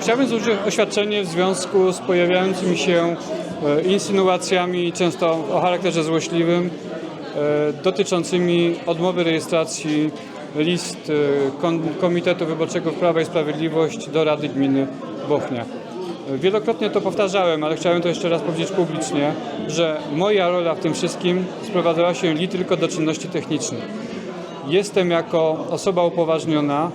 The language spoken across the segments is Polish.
Chciałbym złożyć oświadczenie w związku z pojawiającymi się e, insynuacjami, często o charakterze złośliwym, e, dotyczącymi odmowy rejestracji list e, Komitetu Wyborczego Prawa i Sprawiedliwość do Rady Gminy Bochnia. Wielokrotnie to powtarzałem, ale chciałem to jeszcze raz powiedzieć publicznie, że moja rola w tym wszystkim sprowadzała się li tylko do czynności technicznych. Jestem jako osoba upoważniona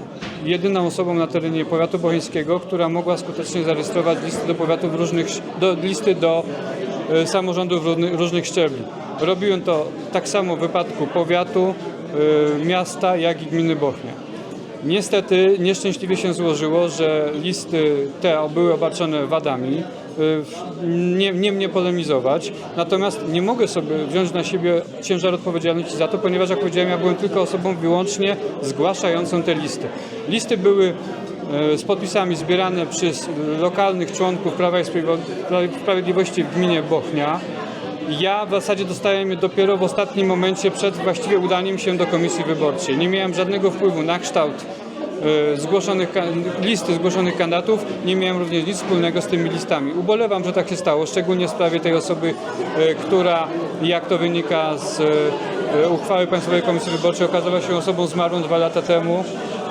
jedyną osobą na terenie powiatu bocheńskiego, która mogła skutecznie zarejestrować listy do powiatów różnych, do, listy do e, samorządów różnych, różnych szczebli. Robiłem to tak samo w wypadku powiatu, e, miasta, jak i gminy Bochnia. Niestety nieszczęśliwie się złożyło, że listy te były obarczone wadami. Y, Nie, nie mnie polemizować, natomiast nie mogę sobie wziąć na siebie ciężar odpowiedzialności za to, ponieważ jak powiedziałem, ja byłem tylko osobą wyłącznie zgłaszającą te listy. Listy były e, z podpisami zbierane przez lokalnych członków Prawa i Sprawiedliwości w gminie Bochnia. Ja w zasadzie dostałem je dopiero w ostatnim momencie przed właściwie udaniem się do komisji wyborczej. Nie miałem żadnego wpływu na kształt e, zgłoszonych, listy zgłoszonych kandydatów, nie miałem również nic wspólnego z tymi listami. Ubolewam, że tak się stało, szczególnie w sprawie tej osoby, e, która, jak to wynika z e, uchwały Państwowej Komisji Wyborczej, okazała się osobą zmarłą dwa lata temu.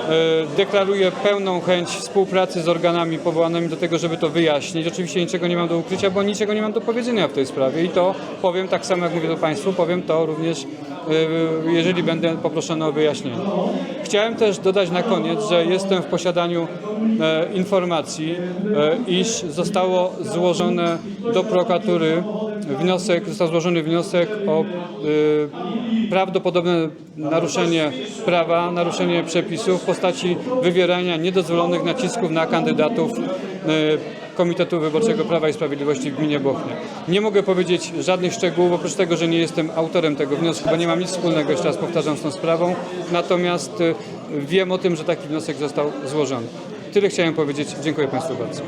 E, Deklaruję pełną chęć współpracy z organami powołanymi do tego, żeby to wyjaśnić. Oczywiście niczego nie mam do ukrycia, bo niczego nie mam do powiedzenia w tej sprawie i to powiem tak samo, jak mówię to Państwu, powiem to również, e, jeżeli będę poproszony o wyjaśnienie. Chciałem też dodać na koniec, że jestem w posiadaniu e, informacji, iż zostało złożone do prokuratury wniosek, został złożony wniosek o e, prawdopodobne naruszenie prawa, naruszenie przepisów w postaci wywierania niedozwolonych nacisków na kandydatów e, Komitetu Wyborczego Prawa i Sprawiedliwości w gminie Bochnia. Nie mogę powiedzieć żadnych szczegółów, oprócz tego, że nie jestem autorem tego wniosku, bo nie mam nic wspólnego, jeszcze raz powtarzam, z tą sprawą. Natomiast e, wiem o tym, że taki wniosek został złożony. Tyle chciałem powiedzieć. Dziękuję Państwu bardzo.